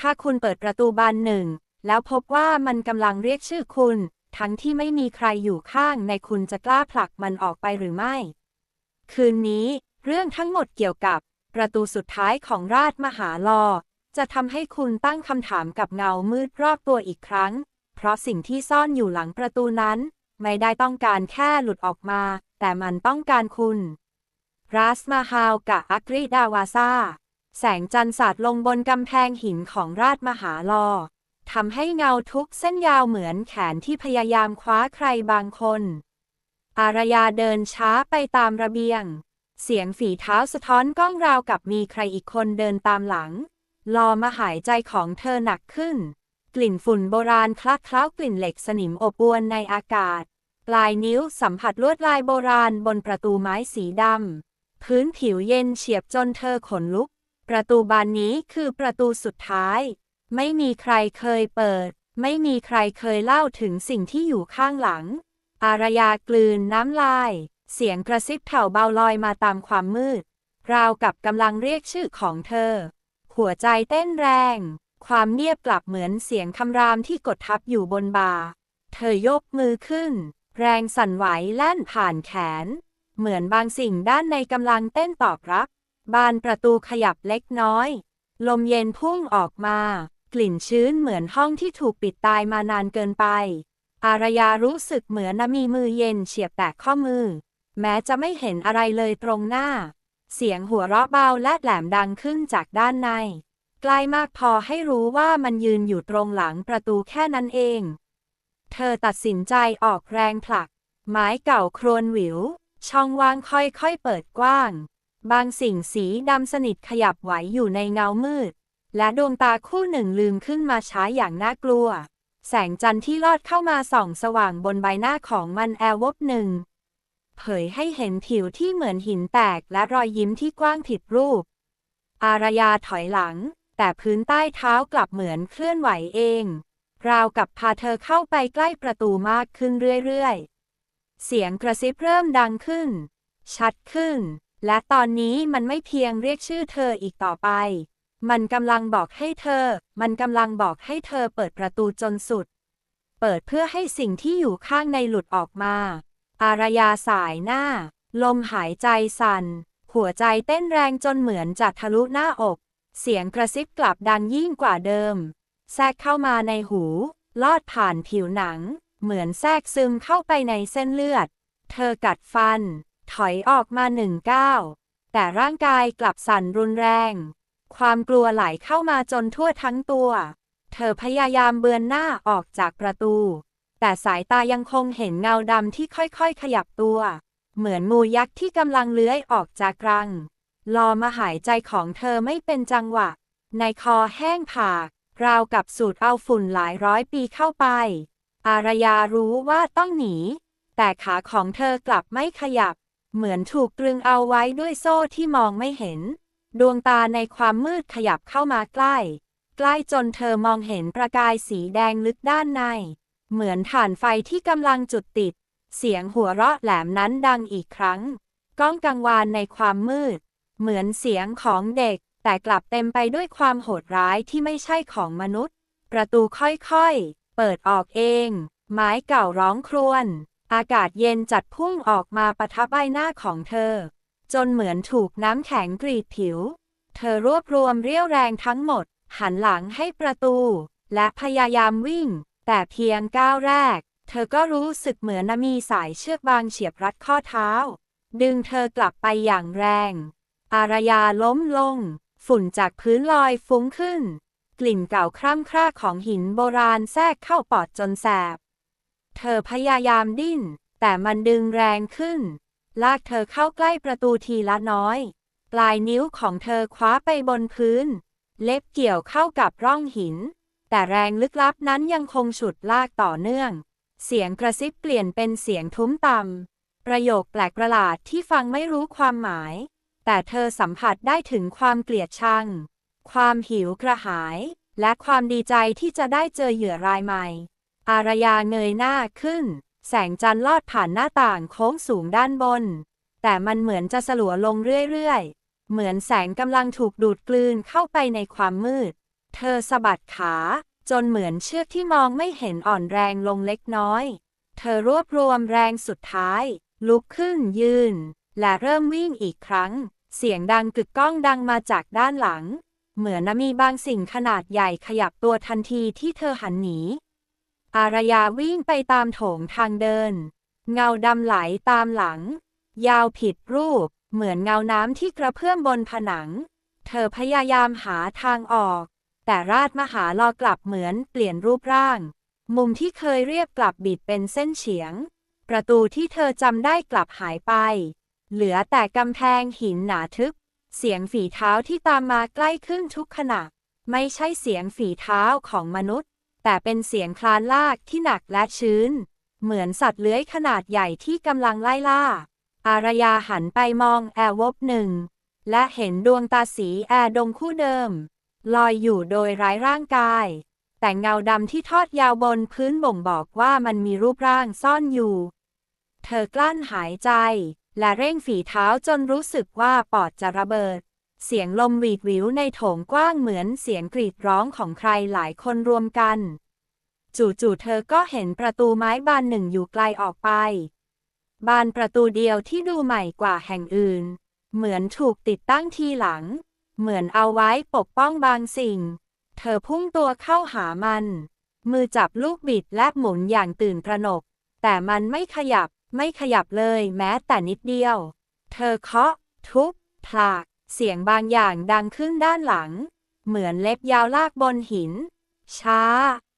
ถ้าคุณเปิดประตูบานหนึ่ง แล้วพบว่ามันกำลังเรียกชื่อคุณ ทั้งที่ไม่มีใครอยู่ข้างในคุณจะกล้าผลักมันออกไปหรือไม่ คืนนี้ เรื่องทั้งหมดเกี่ยวกับ ประตูสุดท้ายของราชมหาลอ จะทำให้คุณตั้งคำถามกับเงามืดรอบตัวอีกครั้ง เพราะสิ่งที่ซ่อนอยู่หลังประตูนั้น ไม่ได้ต้องการแค่หลุดออกมา แต่มันต้องการคุณรัสมาฮาวกะอักริดาวาซา แสงจันทร์สาดลงบนกำแพงหินของราชมหาลอทำให้เงาทุกเส้นยาวเหมือนแขนที่พยายามคว้าใครบางคน อารยาเดินช้าไปตามระเบียง เสียงฝีเท้าสะท้อนก้องราวกับมีใครอีกคนเดินตามหลัง ลอมาหายใจของเธอหนักขึ้น กลิ่นฝุ่นโบราณคลักเคล้ากลิ่นเหล็กสนิมอบอวนในอากาศ ปลายนิ้วสัมผัสลวดลายโบราณบนประตูไม้สีดำ พื้นผิวเย็นเฉียบจนเธอขนลุก ประตูบานนี้คือประตูสุดท้าย ไม่มีใครเคยเปิด ไม่มีใครเคยเล่าถึงสิ่งที่อยู่ข้างหลัง อารยากลืนน้ำลาย เสียงกระซิบแผ่วเบาลอยมาตามความมืด ราวกับกำลังเรียกชื่อของเธอ หัวใจเต้นแรง ความเงียบกลับเหมือนเสียงคำรามที่กดทับอยู่บนบ่า เธอยกมือขึ้น แรงสั่นไหวแล่นผ่านแขน เหมือนบางสิ่งด้านในกำลังเต้นตอบรับ บานประตูขยับเล็กน้อย ลมเย็นพุ่งออกมา กลิ่นชื้นเหมือนห้องที่ถูกปิดตายมานานเกินไป อารยารู้สึกเหมือนมีมือเย็นเฉียบแตะข้อมือ แม้จะไม่เห็นอะไรเลยตรงหน้า เสียงหัวเราะเบาและแหลมดังขึ้นจากด้านใน ใกล้มากพอให้รู้ว่ามันยืนอยู่ตรงหลังประตูแค่นั้นเอง เธอตัดสินใจออกแรงผลัก ไม้เก่าโครนหวิว ช่องว่างค่อยๆเปิดกว้าง บางสิ่งสีดำสนิทขยับไหวอยู่ในเงามืด และดวงตาคู่หนึ่งลืมขึ้นมาช้าอย่างน่ากลัว แสงจันทร์ที่ลอดเข้ามาส่องสว่างบนใบหน้าของมันแอลวบหนึ่ง เผยให้เห็นผิวที่เหมือนหินแตกและรอยยิ้มที่กว้างผิดรูป อารยาถอยหลัง แต่พื้นใต้เท้ากลับเหมือนเคลื่อนไหวเอง ราวกับพาเธอเข้าไปใกล้ประตูมากขึ้นเรื่อยๆ เสียงกระซิบเริ่มดังขึ้น ชัดขึ้น และตอนนี้มันไม่เพียงเรียกชื่อเธออีกต่อไป มันกำลังบอกให้เธอ มันกำลังบอกให้เธอเปิดประตูจนสุด เปิดเพื่อให้สิ่งที่อยู่ข้างในหลุดออกมา อารยาสายหน้า ลมหายใจสั่น หัวใจเต้นแรงจนเหมือนจะทะลุหน้าอก เสียงกระซิบกลับดังยิ่งกว่าเดิม แทรกเข้ามาในหู ลอดผ่านผิวหนัง เหมือนแทรกซึมเข้าไปในเส้นเลือด เธอกัดฟัน ถอยออกมาหนึ่งก้าวแต่ร่างกายกลับสั่นรุนแรง ความกลัวไหลเข้ามาจนทั่วทั้งตัว เธอพยายามเบือนหน้าออกจากประตู แต่สายตายังคงเห็นเงาดำที่ค่อยๆขยับตัว เหมือนงูยักษ์ที่กำลังเลื้อยออกจากรังรอมาหายใจของเธอไม่เป็นจังหวะ ในคอแห้งผาก ราวกับสูดเอาฝุ่นหลายร้อยปีเข้าไป อารยารู้ว่าต้องหนี แต่ขาของเธอกลับไม่ขยับ เหมือนถูกตรึงเอาไว้ด้วยโซ่ที่มองไม่เห็น ดวงตาในความมืดขยับเข้ามาใกล้ ใกล้จนเธอมองเห็นประกายสีแดงลึกด้านใน เหมือนถ่านไฟที่กำลังจุดติด เสียงหัวเราะแหลมนั้นดังอีกครั้ง ก้องกังวานในความมืด เหมือนเสียงของเด็ก แต่กลับเต็มไปด้วยความโหดร้ายที่ไม่ใช่ของมนุษย์ ประตูค่อยๆ เปิดออกเอง ไม้เก่าร้องครวญ อากาศเย็นจัดพุ่งออกมาประทับใบหน้าของเธอ จนเหมือนถูกน้ำแข็งกรีดผิว เธอรวบรวมเรี่ยวแรงทั้งหมด หันหลังให้ประตู และพยายามวิ่ง แต่เพียงก้าวแรก เธอก็รู้สึกเหมือนมีสายเชือกบางเฉียบรัดข้อเท้า ดึงเธอกลับไปอย่างแรง อารยาล้มลง ฝุ่นจากพื้นลอยฟุ้งขึ้น กลิ่นเก่าคร่ำคร่าของหินโบราณแทรกเข้าปอดจนแสบ เธอพยายามดิ้น แต่มันดึงแรงขึ้น ลากเธอเข้าใกล้ประตูทีละน้อย ปลายนิ้วของเธอคว้าไปบนพื้น เล็บเกี่ยวเข้ากับร่องหิน แต่แรงลึกลับนั้นยังคงฉุดลากต่อเนื่อง เสียงกระซิบเปลี่ยนเป็นเสียงทุ้มต่ำประโยคแปลกประหลาดที่ฟังไม่รู้ความหมาย แต่เธอสัมผัสได้ถึงความเกลียดชัง ความหิวกระหาย และความดีใจที่จะได้เจอเหยื่อรายใหม่ อารยาเงยหน้าขึ้น แสงจันทร์ลอดผ่านหน้าต่างโค้งสูงด้านบน แต่มันเหมือนจะสลัวลงเรื่อยๆ เหมือนแสงกำลังถูกดูดกลืนเข้าไปในความมืด เธอสะบัดขา จนเหมือนเชือกที่มองไม่เห็นอ่อนแรงลงเล็กน้อย เธอรวบรวมแรงสุดท้าย ลุกขึ้นยืน และเริ่มวิ่งอีกครั้ง เสียงดังกึกก้องดังมาจากด้านหลัง เหมือนมีบางสิ่งขนาดใหญ่ขยับตัวทันทีที่เธอหันหนี อารยาวิ่งไปตามโถงทางเดิน เงาดำไหลตามหลัง ยาวผิดรูป เหมือนเงาน้ำที่กระเพื่อมบนผนัง เธอพยายามหาทางออก แต่ราชมหาลอกลับเหมือนเปลี่ยนรูปร่าง มุมที่เคยเรียบกลับบิดเป็นเส้นเฉียง ประตูที่เธอจำได้กลับหายไป เหลือแต่กำแพงหินหนาทึบ เสียงฝีเท้าที่ตามมาใกล้ขึ้นทุกขณะ ไม่ใช่เสียงฝีเท้าของมนุษย์ แต่เป็นเสียงคลานลากที่หนักและชื้น เหมือนสัตว์เลื้อยขนาดใหญ่ที่กำลังไล่ล่า อารยาหันไปมองแอร์วบหนึ่ง และเห็นดวงตาสีแอร์ดงคู่เดิม ลอยอยู่โดยไร้ร่างกาย แต่เงาดำที่ทอดยาวบนพื้นบ่งบอกว่ามันมีรูปร่างซ่อนอยู่ เธอกลั้นหายใจ และเร่งฝีเท้าจนรู้สึกว่าปอดจะระเบิด เสียงลมหวีดหวิวในโถงกว้างเหมือนเสียงกรีดร้องของใครหลายคนรวมกัน จู่ๆเธอก็เห็นประตูไม้บานหนึ่งอยู่ไกลออกไป บานประตูเดียวที่ดูใหม่กว่าแห่งอื่น เหมือนถูกติดตั้งทีหลัง เหมือนเอาไว้ปกป้องบางสิ่ง เธอพุ่งตัวเข้าหามัน มือจับลูกบิดและหมุนอย่างตื่นตระหนก แต่มันไม่ขยับไม่ขยับเลยแม้แต่นิดเดียว เธอเคาะ ทุบผลัก เสียงบางอย่างดังขึ้นด้านหลัง เหมือนเล็บยาวลากบนหิน ช้า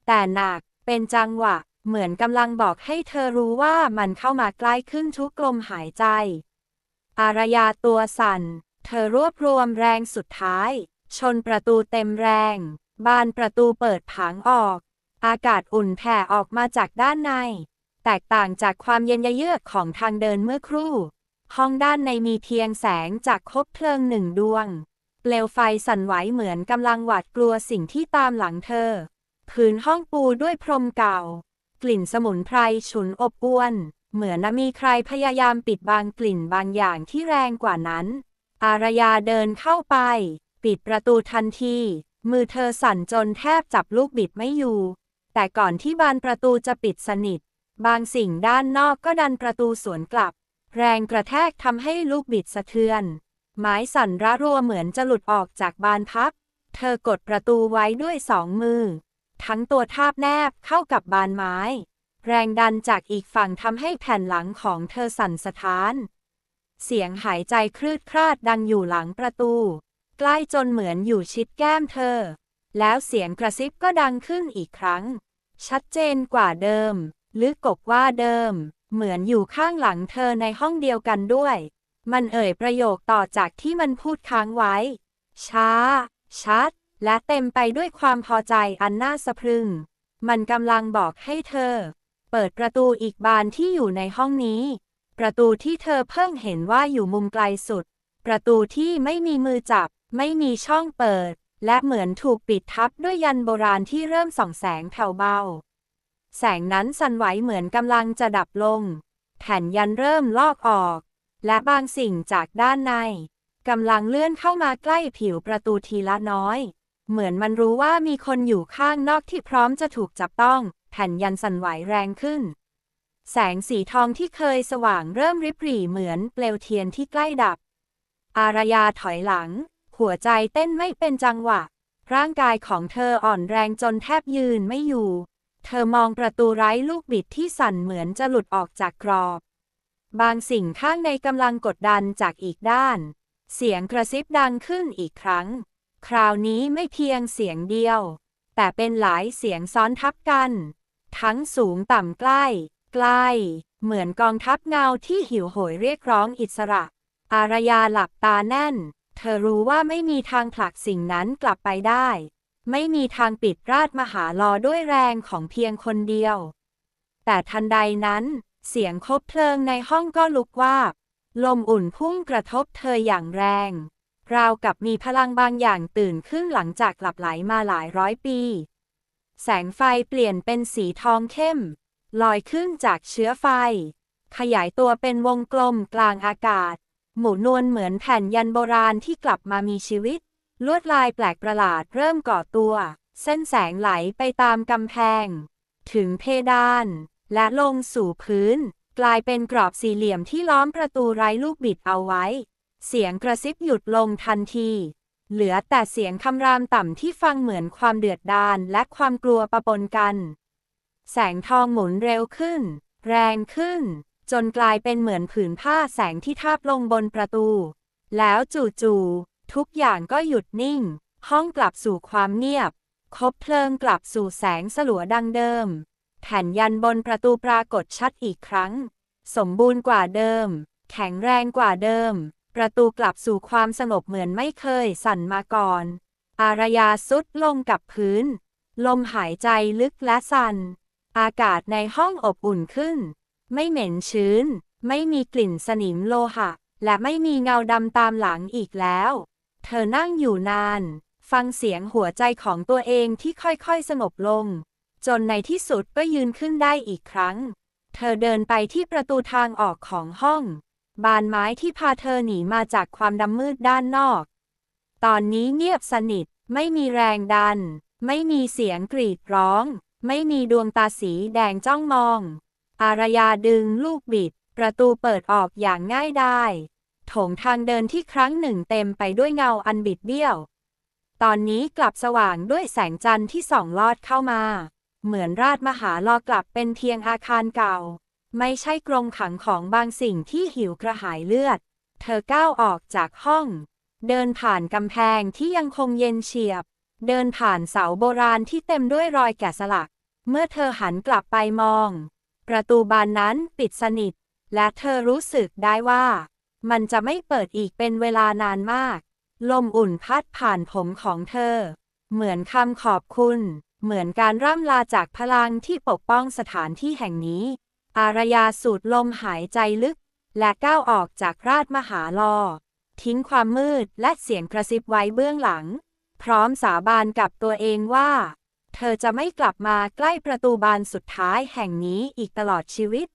แต่หนัก เป็นจังหวะ เหมือนกำลังบอกให้เธอรู้ว่ามันเข้ามาใกล้ขึ้นทุกลมหายใจ อารยาตัวสั่น เธอรวบรวมแรงสุดท้าย ชนประตูเต็มแรง บานประตูเปิดผางออก อากาศอุ่นแผ่ออกมาจากด้านใน แตกต่างจากความเย็นยเยือกของทางเดินเมื่อครู่ ห้องด้านในมีเพียงแสงจากคบเพลิงหนึ่งดวง เปลวไฟสั่นไหวเหมือนกำลังหวาดกลัวสิ่งที่ตามหลังเธอ พื้นห้องปูด้วยพรมเก่า กลิ่นสมุนไพรฉุนอบอวน เหมือนมีใครพยายามปิดบังกลิ่นบางอย่างที่แรงกว่านั้น อารยาเดินเข้าไป ปิดประตูทันที มือเธอสั่นจนแทบจับลูกบิดไม่อยู่ แต่ก่อนที่บานประตูจะปิดสนิท บางสิ่งด้านนอกก็ดันประตูสวนกลับ แรงกระแทกทำให้ลูกบิดสะเทือน ไม้สั่นระรัวเหมือนจะหลุดออกจากบานพับ เธอกดประตูไว้ด้วยสองมือ ทั้งตัวทาบแนบเข้ากับบานไม้ แรงดันจากอีกฝั่งทำให้แผ่นหลังของเธอสั่นสะท้าน เสียงหายใจคลืดคลาดดังอยู่หลังประตู ใกล้จนเหมือนอยู่ชิดแก้มเธอ แล้วเสียงกระซิบก็ดังขึ้นอีกครั้ง ชัดเจนกว่าเดิม ลึกกกว่าเดิม เหมือนอยู่ข้างหลังเธอในห้องเดียวกันด้วย มันเอ่ยประโยคต่อจากที่มันพูดค้างไว้ ช้า ชัด และเต็มไปด้วยความพอใจอันน่าสะพรึง มันกำลังบอกให้เธอ เปิดประตูอีกบานที่อยู่ในห้องนี้ ประตูที่เธอเพิ่งเห็นว่าอยู่มุมไกลสุด ประตูที่ไม่มีมือจับ ไม่มีช่องเปิด และเหมือนถูกปิดทับด้วยยันโบราณที่เริ่มส่องแสงแผ่วเบา แสงนั้นสั่นไหวเหมือนกำลังจะดับลง แผ่นยันเริ่มลอกออก และบางสิ่งจากด้านในกำลังเลื่อนเข้ามาใกล้ผิวประตูทีละน้อย เหมือนมันรู้ว่ามีคนอยู่ข้างนอกที่พร้อมจะถูกจับต้อง แผ่นยันสั่นไหวแรงขึ้น แสงสีทองที่เคยสว่างเริ่มริบหรี่เหมือนเปลวเทียนที่ใกล้ดับ อารยาถอยหลัง หัวใจเต้นไม่เป็นจังหวะ ร่างกายของเธออ่อนแรงจนแทบยืนไม่อยู่ เธอมองประตูไร้ลูกบิดที่สั่นเหมือนจะหลุดออกจากกรอบ บางสิ่งข้างในกำลังกดดันจากอีกด้าน เสียงกระซิบดังขึ้นอีกครั้ง คราวนี้ไม่เพียงเสียงเดียว แต่เป็นหลายเสียงซ้อนทับกัน ทั้งสูงต่ำใกล้ ใกล้ เหมือนกองทัพเงาที่หิวโหยเรียกร้องอิสระ อารยาหลับตาแน่น เธอรู้ว่าไม่มีทางผลักสิ่งนั้นกลับไปได้ ไม่มีทางปิดราชมหาลอด้วยแรงของเพียงคนเดียว แต่ทันใดนั้น เสียงคบเพลิงในห้องก็ลุกวาบ ลมอุ่นพุ่งกระทบเธออย่างแรง ราวกับมีพลังบางอย่างตื่นขึ้นหลังจากหลับไหลมาหลายร้อยปี แสงไฟเปลี่ยนเป็นสีทองเข้ม ลอยขึ้นจากเชื้อไฟ ขยายตัวเป็นวงกลมกลางอากาศ หมุนนวลเหมือนแผ่นยันโบราณที่กลับมามีชีวิต ลวดลายแปลกประหลาดเริ่มก่อตัว เส้นแสงไหลไปตามกำแพง ถึงเพดาน และลงสู่พื้น กลายเป็นกรอบสี่เหลี่ยมที่ล้อมประตูไร้ลูกบิดเอาไว้ เสียงกระซิบหยุดลงทันที เหลือแต่เสียงคำรามต่ำที่ฟังเหมือนความเดือดดาลและความกลัวปะปนกัน แสงทองหมุนเร็วขึ้น แรงขึ้น จนกลายเป็นเหมือนผืนผ้าแสงที่ทาบลงบนประตู แล้วจู่ๆ ทุกอย่างก็หยุดนิ่ง ห้องกลับสู่ความเงียบ คบเพลิงกลับสู่แสงสลัวดังเดิม แผ่นยันบนประตูปรากฏชัดอีกครั้ง สมบูรณ์กว่าเดิม แข็งแรงกว่าเดิม ประตูกลับสู่ความสงบเหมือนไม่เคยสั่นมาก่อน อารยาสุดลงกับพื้น ลมหายใจลึกและสั่น อากาศในห้องอบอุ่นขึ้น ไม่เหม็นชื้น ไม่มีกลิ่นสนิมโลหะและไม่มีเงาดำตามหลังอีกแล้ว เธอนั่งอยู่นาน ฟังเสียงหัวใจของตัวเองที่ค่อยๆสงบลง จนในที่สุดก็ยืนขึ้นได้อีกครั้ง เธอเดินไปที่ประตูทางออกของห้อง บานไม้ที่พาเธอหนีมาจากความดำมืดด้านนอก ตอนนี้เงียบสนิท ไม่มีแรงดัน ไม่มีเสียงกรีดร้อง ไม่มีดวงตาสีแดงจ้องมอง อารยาดึงลูกบิด ประตูเปิดออกอย่างง่ายดาย โถงทางเดินที่ครั้งหนึ่งเต็มไปด้วยเงาอันบิดเบี้ยว ตอนนี้กลับสว่างด้วยแสงจันทร์ที่ส่องลอดเข้ามา เหมือนราชมหาลอกลับเป็นเพียงอาคารเก่า ไม่ใช่กรงขังของบางสิ่งที่หิวกระหายเลือด เธอก้าวออกจากห้อง เดินผ่านกำแพงที่ยังคงเย็นเฉียบ เดินผ่านเสาโบราณที่เต็มด้วยรอยแกะสลัก เมื่อเธอหันกลับไปมอง ประตูบานนั้นปิดสนิท และเธอรู้สึกได้ว่า มันจะไม่เปิดอีกเป็นเวลานานมาก ลมอุ่นพัดผ่านผมของเธอ เหมือนคำขอบคุณ เหมือนการร่ำลาจากพลังที่ปกป้องสถานที่แห่งนี้ อารยาสูดลมหายใจลึก และก้าวออกจากราชมหาลอ ทิ้งความมืดและเสียงกระซิบไว้เบื้องหลัง พร้อมสาบานกับตัวเองว่า เธอจะไม่กลับมาใกล้ประตูบานสุดท้ายแห่งนี้อีกตลอดชีวิต